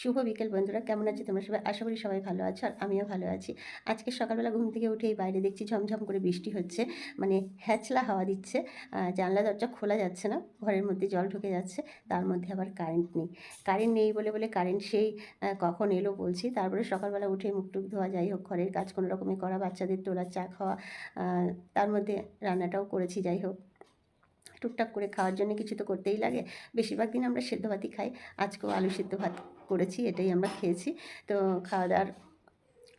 শুভ বিকেল বন্ধুরা, কেমন আছে তোমরা সবাই? আশা করি সবাই ভালো আছো আর আমিও ভালো আছি। আজকে সকালবেলা ঘুম থেকে উঠেই বাইরে দেখছি ঝমঝম করে বৃষ্টি হচ্ছে মানে হ্যাচলা হাওয়া দিচ্ছে। জানলা, দরজা খোলা যাচ্ছে না, ঘরের মধ্যে জল ঢুকে যাচ্ছে, তার মধ্যে আবার কারেন্ট নেই। কারেন্ট নেই বলে বলে কারেন্ট সেই কখন এলো বলছি। তারপরে সকালবেলা উঠে মুখ টুক ধোয়া, যাই হোক, ঘরের কাজ কোনো রকমে করা, বাচ্চাদের তোলা, চা খাওয়া তার মধ্যে রান্নাটাও করেছি, যাই হোক। টুকটাক করে খাওয়ার জন্য কিছু তো করতেই লাগে। বেশিরভাগ দিন আমরা সেদ্ধ ভাতই খাই। আজকেও আলু সেদ্ধ ভাত করেছি, এটাই আমরা খেয়েছি। তো খাওয়া দাওয়ার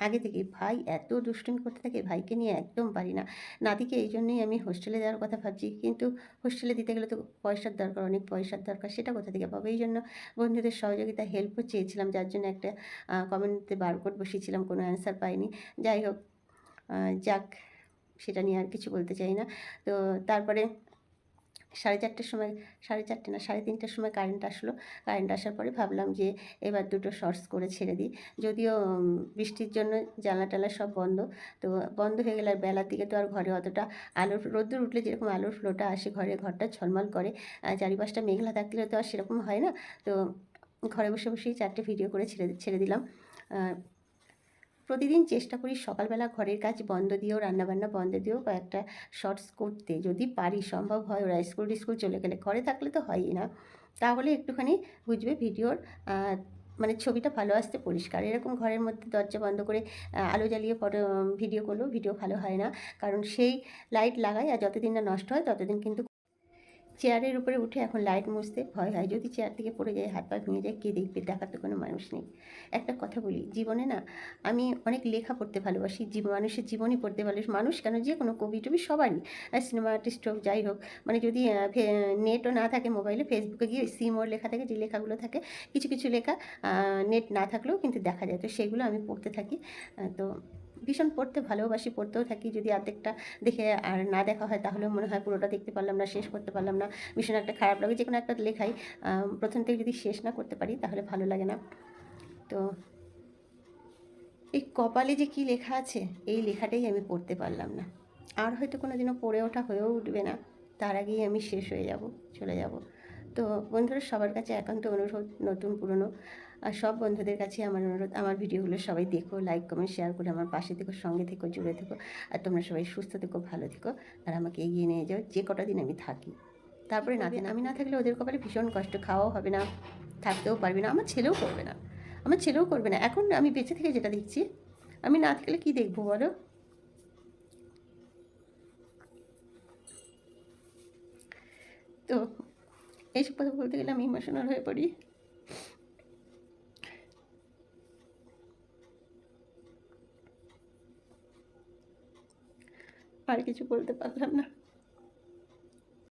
আগে থেকে ভাই এত দুষ্টুমি করতে থাকে, ভাইকে নিয়ে একদম পারি না। নাতিকে এই জন্যই আমি হোস্টেলে দেওয়ার কথা ভাবছি, কিন্তু হোস্টেলে দিতে গেলে তো পয়সার দরকার, অনেক পয়সার দরকার, সেটা কোথা থেকে পাবো? এই জন্য বন্ধুদের সহযোগিতা হেল্পও চেয়েছিলাম, যার জন্য একটা কমেন্টে বারকোড বসিয়েছিলাম, কোনো অ্যান্সার পাইনি। যাই হোক যাক, সেটা নিয়ে আর কিছু বলতে চাই না। তো তারপরে সাড়ে চারটের সময়, সাড়ে চারটে না, সাড়ে তিনটের সময় কারেন্ট আসলো। কারেন্ট আসার পরে ভাবলাম যে এবার দুটো শর্টস করে ছেড়ে দিই। যদিও বৃষ্টির জন্য জানলা টালা সব বন্ধ। তো বন্ধ হয়ে গেলে আর বেলার দিকে তো আর ঘরে অতটা আলোর রোদ্দুর উঠলে যেরকম আলোর ফ্লোটা আসে, ঘরে ঘরটা ঝলমল করে। আর চারিপাশটা মেঘলা থাকলে তো আর সেরকম হয় না। তো ঘরে বসে বসেই চারটে ভিডিও করে ছেড়ে ছেড়ে দিলাম। প্রতিদিন চেষ্টা করি সকালবেলা ঘরের কাজ বন্ধ দিয়েও, রান্নাবান্না বন্ধ দিয়েও কয়েকটা শর্টস করতে। যদি পারি, সম্ভব হয়, ওরা স্কুল টিস্কুল চলে গেলে। ঘরে থাকলে তো হয়ই না। তাহলে একটুখানি বুঝবে ভিডিওর মানে ছবিটা ভালো আসতে পরিষ্কার। এরকম ঘরের মধ্যে দরজা বন্ধ করে আলো জ্বালিয়ে ফটো, ভিডিও করলেও ভিডিও ভালো হয় না। কারণ সেই লাইট লাগাই আর যতদিন না নষ্ট হয়, ততদিন কিন্তু চেয়ারের উপরে উঠে এখন লাইট মুছতে ভয় হয়। যদি চেয়ার থেকে পড়ে যায়, হাত পা ভেঙে যায়, কে দেখবে? দেখার তো কোনো মানুষ নেই। একটা কথা বলি, জীবনে না আমি অনেক লেখা পড়তে ভালোবাসি। জীব মানুষের জীবনই পড়তে ভালোবাসি। মানুষ কেন? যে কোনো কবি টবি সবারই। সিনেমা আর্টিস্ট হোক, যাই হোক মানে যদি নেটও না থাকে মোবাইলে, ফেসবুকে গিয়ে সিমোর লেখা থাকে, যে লেখাগুলো থাকে, কিছু কিছু লেখা নেট না থাকলেও কিন্তু দেখা যায়। তো সেগুলো আমি পড়তে থাকি। তো ভীষণ পড়তে ভালোবাসি, পড়তেও থাকি। যদি অর্ধেকটা দেখে আর না দেখা হয়, তাহলেও মনে হয় পুরোটা দেখতে পারলাম না, শেষ করতে পারলাম না। ভীষণ একটা খারাপ লাগে যে কোনো একটা লেখাই প্রথম থেকে যদি শেষ না করতে পারি, তাহলে ভালো লাগে না। তো এই কপালে যে কী লেখা আছে, এই লেখাটাই আমি পড়তে পারলাম না। আর হয়তো কোনো দিনও পড়ে ওঠা হয়েও উঠবে না। তার আগেই আমি শেষ হয়ে যাব, চলে যাব। তো বন্ধুরা সবার কাছে একান্ত অনুরোধ নতুন পুরনো। আর সব বন্ধুদের কাছে আমার অনুরোধ আমার ভিডিওগুলো সবাই দেখো লাইক কমেন্ট শেয়ার করে আমার পাশে থেকো সঙ্গে থেকো জুড়ে থেকো। আর তোমরা সবাই সুস্থ থেকো ভালো থেকো। আর আমাকে এগিয়ে নিয়ে যাও যে কটা দিন আমি থাকি। তারপরে না দিন আমি না থাকলে ওদের কপালে ভীষণ কষ্ট খাওয়াও হবে না থাকতেও পারবে না আমার ছেলেও করবে না আমার ছেলেও করবে না। এখন আমি বেঁচে থেকে যেটা দেখছি আমি না থাকলে কি দেখব বলো? তো এইসব কথা বলতে গেলে আমি ইমোশনাল হয়ে পড়ি আর কিছু বলতে পারলাম না